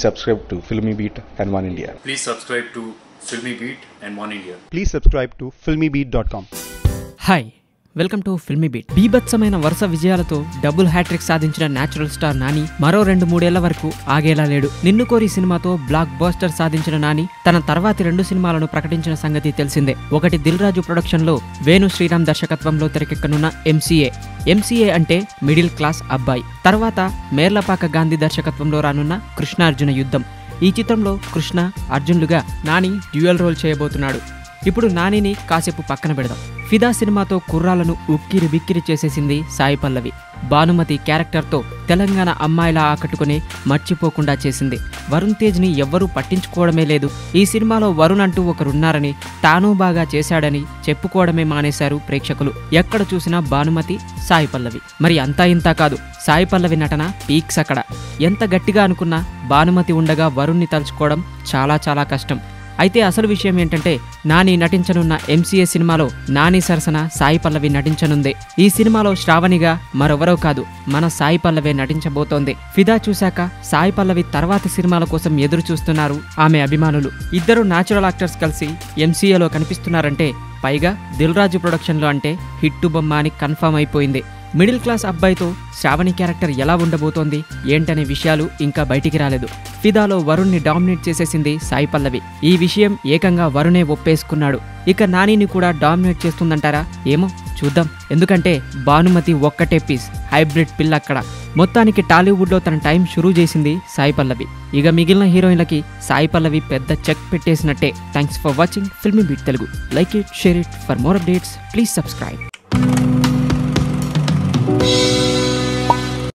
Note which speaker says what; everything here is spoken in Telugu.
Speaker 1: Please subscribe to Filmy Beat and One India.
Speaker 2: Please subscribe to Filmy Beat and One India.
Speaker 3: Please subscribe to filmybeat.com.
Speaker 4: Hi welcome to filmy beat. బీభత్సమైన వరుస విజయాలతో డబుల్ హ్యాట్రిక్ సాధించిన నేచురల్ స్టార్ నాని మరో రెండు మూడేళ్ళ వరకు ఆగేలా లేడు. నిన్ను కోరి సినిమాతో బ్లాక్ బాస్టర్ సాధించిన నాని తన తర్వాతి రెండు సినిమాలను ప్రకటించిన సంగతి తెలిసిందే. ఒకటి దిల్ రాజు ప్రొడక్షన్లో వేణు శ్రీరామ్ దర్శకత్వంలో తెరకెక్కనున్న ఎంసీఏ ఎంసీఏ అంటే మిడిల్ క్లాస్ అబ్బాయి. తర్వాత మేర్లపాక గాంధీ దర్శకత్వంలో రానున్న కృష్ణార్జున యుద్ధం. ఈ చిత్రంలో కృష్ణ అర్జున్లుగా నాని డ్యూయల్ రోల్ చేయబోతున్నాడు. ఇప్పుడు నానిని కాసేపు పక్కన పెడదాం. ఫిదా సినిమాతో కుర్రాలను ఉక్కిరి బిక్కిరి చేసేసింది సాయి పల్లవి. భానుమతి క్యారెక్టర్తో తెలంగాణ అమ్మాయిలా ఆకట్టుకుని మర్చిపోకుండా చేసింది. వరుణ్ తేజ్ని ఎవ్వరూ పట్టించుకోవడమే లేదు. ఈ సినిమాలో వరుణ్ అంటూ ఒకరున్నారని తాను బాగా చేశాడని చెప్పుకోవడమే మానేశారు ప్రేక్షకులు. ఎక్కడ చూసినా భానుమతి సాయి పల్లవి. మరి అంతా ఇంతా కాదు. సాయి పల్లవి నటన పీక్స్ అక్కడ. ఎంత గట్టిగా అనుకున్నా భానుమతి ఉండగా వరుణ్ణి తలుచుకోవడం చాలా చాలా కష్టం. అయితే అసలు విషయం ఏంటంటే నాని నటించనున్న ఎంసీఏ సినిమాలో నాని సరసన సాయి పల్లవి నటించనుంది. ఈ సినిమాలో శ్రావణిగా మరెవరో కాదు మన సాయి పల్లవే నటించబోతోంది. ఫిదా చూశాక సాయి పల్లవి తర్వాత సినిమాల కోసం ఎదురు చూస్తున్నారు ఆమె అభిమానులు. ఇద్దరు న్యాచురల్ యాక్టర్స్ కలిసి ఎంసీఏలో కనిపిస్తున్నారంటే పైగా దిల్ రాజు ప్రొడక్షన్లో అంటే హిట్టు బొమ్మ అని కన్ఫర్మ్ అయిపోయింది. మిడిల్ క్లాస్ అబ్బాయితో శ్రావణి క్యారెక్టర్ ఎలా ఉండబోతోంది ఏంటనే విషయాలు ఇంకా బయటికి రాలేదు. ఫిదాలో వరుణ్ణి డామినేట్ చేసేసింది సాయి పల్లవి. ఈ విషయం ఏకంగా వరుణే ఒప్పేసుకున్నాడు. ఇక నానిని కూడా డామినేట్ చేస్తుందంటారా? ఏమో చూద్దాం. ఎందుకంటే భానుమతి ఒక్కటే పీస్ హైబ్రిడ్ పిల్ల అక్కడ. మొత్తానికి టాలీవుడ్లో తన టైం షురూ చేసింది సాయి పల్లవి. ఇక మిగిలిన హీరోయిన్లకి సాయి పల్లవి పెద్ద check పెట్టేసినట్టే. Thanks for watching filmy beat Telugu like it share it for more updates please subscribe